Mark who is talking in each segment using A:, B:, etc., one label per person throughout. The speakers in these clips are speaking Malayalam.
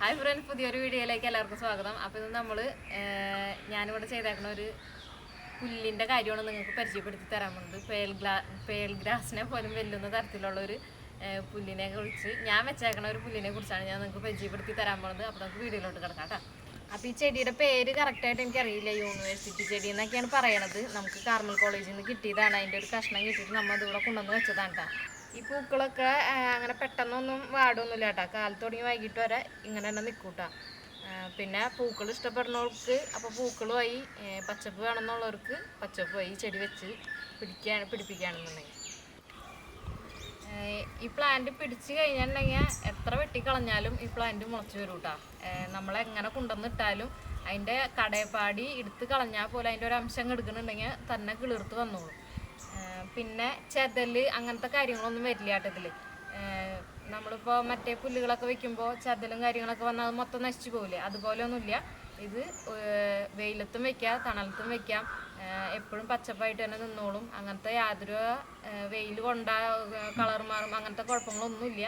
A: ഹായ് ഫ്രണ്ട് പുതിയൊരു വീഡിയോയിലേക്ക് എല്ലാവർക്കും സ്വാഗതം. അപ്പോൾ ഇത് നമ്മൾ ഞാനിവിടെ ചെയ്തേക്കുന്ന ഒരു പുല്ലിന്റെ കാര്യമാണ് നിങ്ങൾക്ക് പരിചയപ്പെടുത്തി തരാൻ പോകുന്നത്. പേൽ ഗ്ലാ പേൽ ഗ്രാസിനെ പോലും വെല്ലുന്ന തരത്തിലുള്ള ഒരു പുല്ലിനെ കുറിച്ച് ഞാൻ വെച്ചേക്കണ ഒരു പുല്ലിനെ കുറിച്ചാണ് ഞാൻ നിങ്ങൾക്ക് പരിചയപ്പെടുത്തി തരാൻ പോകുന്നത്. അപ്പോൾ നമുക്ക് വീഡിയോയിലോട്ട് കിടക്കാം കേട്ടോ. അപ്പോൾ ഈ ചെടിയുടെ പേര് കറക്റ്റായിട്ട് എനിക്കറിയില്ല. യൂണിവേഴ്സിറ്റി ചെടി എന്നൊക്കെയാണ് പറയണത്. നമുക്ക് കാർമൽ കോളേജിൽ നിന്ന് കിട്ടിയതാണ്. അതിന്റെ ഒരു കഷ്ണം കിട്ടിയിട്ട് നമ്മൾ അതിവിടെ കൊണ്ടുവന്ന് വെച്ചതാണ് കേട്ടോ. ഈ പൂക്കളൊക്കെ അങ്ങനെ പെട്ടെന്നൊന്നും വാടൊന്നുമില്ല കേട്ടോ കാലത്ത് തുടങ്ങി വൈകിട്ട് വരെ ഇങ്ങനെ തന്നെ നിൽക്കൂട്ടാ പിന്നെ പൂക്കൾ ഇഷ്ടപ്പെടുന്നവർക്ക് അപ്പോൾ പൂക്കളുമായി പച്ചപ്പ് വേണമെന്നുള്ളവർക്ക് പച്ചപ്പുമായി ചെടി വെച്ച് പിടിക്കാൻ പിടിപ്പിക്കുകയാണെന്നുണ്ടെങ്കിൽ. ഈ പ്ലാന്റ് പിടിച്ചു കഴിഞ്ഞിട്ടുണ്ടെങ്കിൽ എത്ര വെട്ടിക്കളഞ്ഞാലും ഈ പ്ലാന്റ് മുളച്ചു വരും കേട്ടോ നമ്മളെങ്ങനെ കൊണ്ടുവന്നിട്ടാലും അതിന്റെ കടയപ്പാടി എടുത്ത് കളഞ്ഞാൽ പോലെ അതിന്റെ ഒരു അംശം എടുക്കുന്നുണ്ടെങ്കിൽ തന്നെ കിളിർത്ത് വന്നോളും. പിന്നെ ചതൽ അങ്ങനത്തെ കാര്യങ്ങളൊന്നും വരില്ല കേട്ടോ നമ്മളിപ്പോൾ മറ്റേ പുല്ലുകളൊക്കെ വെക്കുമ്പോൾ ചതലും കാര്യങ്ങളൊക്കെ വന്നാൽ അത് മൊത്തം നശിച്ചു പോകില്ലേ അതുപോലെ ഒന്നുമില്ല ഇത് വെയിലത്തും വെക്കാം തണലത്തും വെക്കാം എപ്പോഴും പച്ചപ്പായിട്ട് തന്നെ നിന്നോളും. അങ്ങനത്തെ യാതൊരു വെയിൽ കൊണ്ട കളർ മാറും അങ്ങനത്തെ കുഴപ്പങ്ങളൊന്നുമില്ല.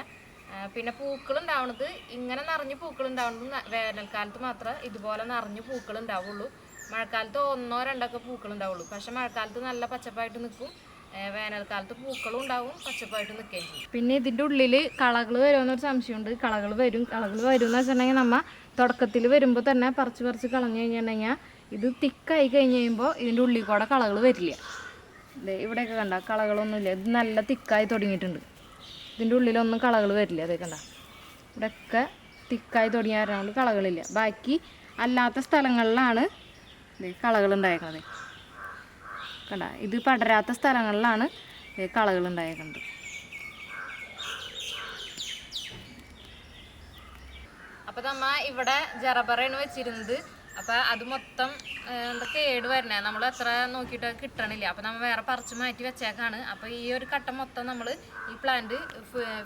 A: പിന്നെ പൂക്കൾ ഉണ്ടാവുന്നത് ഇങ്ങനെ നിറഞ്ഞ് പൂക്കൾ ഉണ്ടാവുന്നത് വേനൽക്കാലത്ത് മാത്രമേ ഇതുപോലെ നിറഞ്ഞ് പൂക്കൾ ഉണ്ടാവുള്ളൂ മഴക്കാലത്ത് ഒന്നോ രണ്ടൊക്കെ പൂക്കൾ ഉണ്ടാവുള്ളൂ. പക്ഷെ മഴക്കാലത്ത് നല്ല പച്ചപ്പായിട്ട് നിൽക്കും. വേനൽക്കാലത്ത് പൂക്കളും ഉണ്ടാവും പച്ചപ്പായിട്ട് നിൽക്കുകയും ചെയ്യും. പിന്നെ ഇതിന്റെ ഉള്ളിൽ കളകൾ വരുമെന്നൊരു സംശയമുണ്ട്. കളകൾ വരും കളകൾ വരും എന്ന് വെച്ചിട്ടുണ്ടെങ്കിൽ നമ്മൾ തുടക്കത്തിൽ വരുമ്പോൾ തന്നെ പറിച്ച് പറിച്ച് കളഞ്ഞു കഴിഞ്ഞിട്ടുണ്ടെങ്കിൽ ഇത് തിക്കായി കഴിഞ്ഞ് കഴിയുമ്പോൾ ഇതിന്റെ ഉള്ളിൽ കൂടെ കളകൾ വരില്ല. ഇവിടെയൊക്കെ കണ്ട കളകളൊന്നുമില്ല. ഇത് നല്ല തിക്കായി തുടങ്ങിയിട്ടുണ്ട്. ഇതിന്റെ ഉള്ളിലൊന്നും കളകൾ വരില്ല. അതേ കണ്ട. ഇവിടെയൊക്കെ തിക്കായി തുടങ്ങിയ കളകളില്ല. ബാക്കി അല്ലാത്ത സ്ഥലങ്ങളിലാണ് കളകൾ കണ്ട ഇത് പടരാത്ത സ്ഥലങ്ങളിലാണ് കളകൾ അപ്പൊ നമ്മ ഇവിടെ ജറബറയാണ് വെച്ചിരുന്നത്. അപ്പൊ അത് മൊത്തം എന്താ കേട് വരണേ? നമ്മൾ എത്ര നോക്കിയിട്ട് കിട്ടണില്ല. അപ്പൊ നമ്മൾ വേറെ പറിച്ച് മാറ്റി വെച്ചേക്കാണ്. അപ്പൊ ഈ ഒരു കട്ട മൊത്തം നമ്മൾ ഈ പ്ലാന്റ്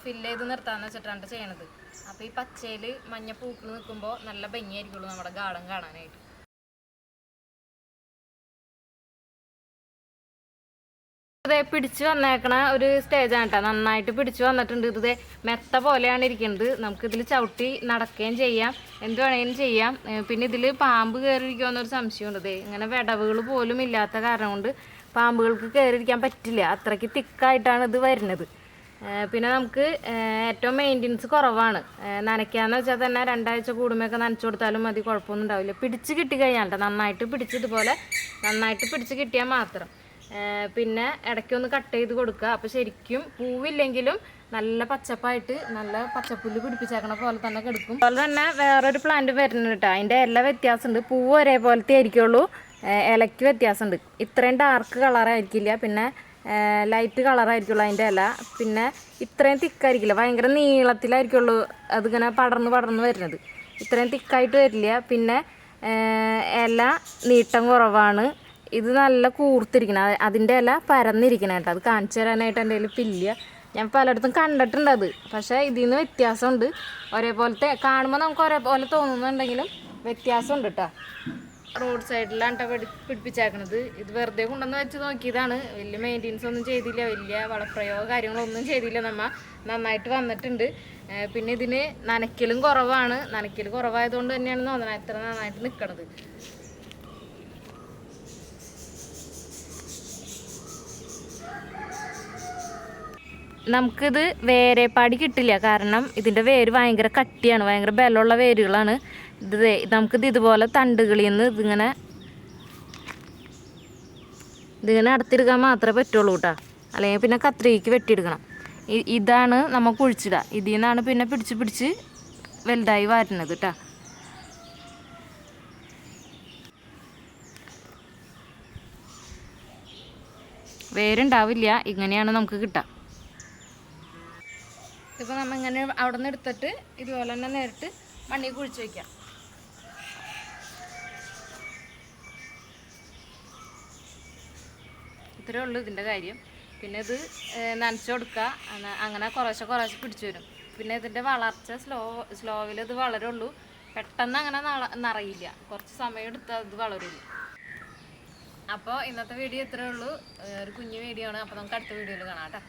A: ഫില്ല് ചെയ്ത് നിർത്താന്ന് വെച്ചിട്ടാണ് ചെയ്യണത്. അപ്പൊ ഈ പച്ചയിൽ മഞ്ഞ പൂക്കൾ നിൽക്കുമ്പോൾ നല്ല ഭംഗിയായിരിക്കുള്ളൂ നമ്മുടെ ഗാർഡൻ കാണാനായിട്ട്. ഇതേ പിടിച്ചു വന്നേക്കണ ഒരു സ്റ്റേജാണ് കേട്ടോ നന്നായിട്ട് പിടിച്ചു വന്നിട്ടുണ്ട്. ഇത് മെത്ത പോലെയാണ് ഇരിക്കുന്നത്. നമുക്ക് ഇതിൽ ചവിട്ടി നടക്കുകയും ചെയ്യാം. എന്ത് വേണമെങ്കിലും ചെയ്യാം. പിന്നെ ഇതിൽ പാമ്പ് കയറിയിരിക്കുമെന്നൊരു സംശയം സംശയമുണ്ട്. ദേ ഇങ്ങനെ വിടവുകൾ പോലും ഇല്ലാത്ത കാരണം കൊണ്ട് പാമ്പുകൾക്ക് കയറിയിരിക്കാൻ പറ്റില്ല. അത്രയ്ക്ക് തിക്കായിട്ടാണ് ഇത് വരുന്നത്. പിന്നെ നമുക്ക് ഏറ്റവും മെയിന്റെനൻസ് കുറവാണ്. നനയ്ക്കാന്ന് വെച്ചാൽ തന്നെ രണ്ടാഴ്ച കൂടുമ്പോഴൊക്കെ നനച്ചു കൊടുത്താലും മതി. കുഴപ്പമൊന്നും ഉണ്ടാവില്ല. പിടിച്ച് കിട്ടി കഴിഞ്ഞാൽ ട്ടോ നന്നായിട്ട് പിടിച്ച് ഇതുപോലെ നന്നായിട്ട് പിടിച്ച് കിട്ടിയാൽ മാത്രം. പിന്നെ ഇടയ്ക്കൊന്ന് കട്ട് ചെയ്ത് കൊടുക്കുക. അപ്പോൾ ശരിക്കും പൂവില്ലെങ്കിലും നല്ല പച്ചപ്പായിട്ട് നല്ല പച്ചപ്പുല്ല് പിടിപ്പിച്ചേക്കണ പോലെ തന്നെ കിടക്കും. അതുപോലെ തന്നെ വേറൊരു പ്ലാന്റ് വരുന്നുണ്ട് കേട്ടോ. അതിന്റെ ഇല വ്യത്യാസമുണ്ട്. പൂവ് ഒരേപോലത്തെ ആയിരിക്കുള്ളൂ. ഇലയ്ക്ക് വ്യത്യാസമുണ്ട്. ഇത്രയും ഡാർക്ക് കളറായിരിക്കില്ല പിന്നെ ലൈറ്റ് കളറായിരിക്കുള്ളൂ അതിന്റെ ഇല. പിന്നെ ഇത്രയും തിക്കായിരിക്കില്ല ഭയങ്കര നീളത്തിലായിരിക്കുള്ളൂ അതിങ്ങനെ പടർന്ന് പടർന്ന് വരുന്നത്. ഇത്രയും തിക്കായിട്ട് വരില്ല. പിന്നെ ഇല നീട്ടം കുറവാണ്. ഇത് നല്ല കൂർത്തിരിക്കണം അത് അതിന്റെ ഇല പരന്നിരിക്കണം കേട്ടോ. അത് കാണിച്ചു തരാനായിട്ട് എന്റെ കയ്യിൽ പില്ല. ഞാൻ പലയിടത്തും കണ്ടിട്ടുണ്ട് അത്. പക്ഷേ ഇതിൽ നിന്ന് വ്യത്യാസമുണ്ട്. ഒരേപോലത്തെ കാണുമ്പോൾ നമുക്ക് ഒരേപോലെ തോന്നുന്നുണ്ടെങ്കിലും വ്യത്യാസമുണ്ട് കേട്ടോ. റോഡ് സൈഡിലാണ് കേട്ടോ പിടിപ്പിച്ചേക്കണത്. ഇത് വെറുതെ കൊണ്ടുവന്ന് വെച്ച് നോക്കിയതാണ്. വലിയ മെയിന്റെനൻസ് ഒന്നും ചെയ്തില്ല. വലിയ വളപ്രയോഗ കാര്യങ്ങളൊന്നും ചെയ്തില്ല നമ്മ. നന്നായിട്ട് വന്നിട്ടുണ്ട്. പിന്നെ ഇതിന് നനയ്ക്കലും കുറവാണ്. നനയ്ക്കൽ കുറവായതുകൊണ്ട് തന്നെയാണ് തോന്നുന്നത് എത്ര നന്നായിട്ട് നിൽക്കണത് നമുക്കിത് പാടി കിട്ടില്ല. കാരണം ഇതിന്റെ വേര് ഭയങ്കര കട്ടിയാണ് ഭയങ്കര ബലമുള്ള വേരുകളാണ്. ഇത് നമുക്കിത് ഇതുപോലെ തണ്ടുകളിൽ നിന്ന് ഇതിങ്ങനെ ഇതിങ്ങനെ അടുത്തെടുക്കാൻ മാത്രമേ പറ്റുള്ളൂ കേട്ടോ അല്ലെങ്കിൽ പിന്നെ കത്രികയ്ക്ക് വെട്ടിയെടുക്കണം. ഇതാണ് നമ്മൾ കുഴിച്ചിടുക. ഇതിൽ നിന്നാണ് പിന്നെ പിടിച്ച് പിടിച്ച് വലുതായി വരുന്നത് കേട്ടോ വേരുണ്ടാവില്ല. ഇങ്ങനെയാണ് നമുക്ക് കിട്ടുക. ഇപ്പോൾ നമ്മൾ ഇങ്ങനെ അവിടെ നിന്ന് എടുത്തിട്ട് ഇതുപോലെ തന്നെ നേരിട്ട് മണ്ണിൽ കുഴിച്ച് വയ്ക്കാം ഇത്രയേ ഉള്ളൂ ഇതിന്റെ കാര്യം. പിന്നെ ഇത് നനച്ചു കൊടുക്കുക. അങ്ങനെ കുറേശ്ശെ കുറേശ്ശെ പിടിച്ചു വരും. പിന്നെ ഇതിന്റെ വളർച്ച സ്ലോ സ്ലോവിൽ ഇത് വളരുള്ളൂ പെട്ടെന്ന് അങ്ങനെ നിറയില്ല. കുറച്ച് സമയം എടുത്താൽ ഇത് വളരില്ല അപ്പോൾ ഇന്നത്തെ വീഡിയോ ഇത്രയേ ഉള്ളൂ. ഒരു കുഞ്ഞു വീഡിയോ ആണ്. അപ്പോൾ നമുക്ക് അടുത്ത വീഡിയോയിൽ കാണാം കേട്ടോ.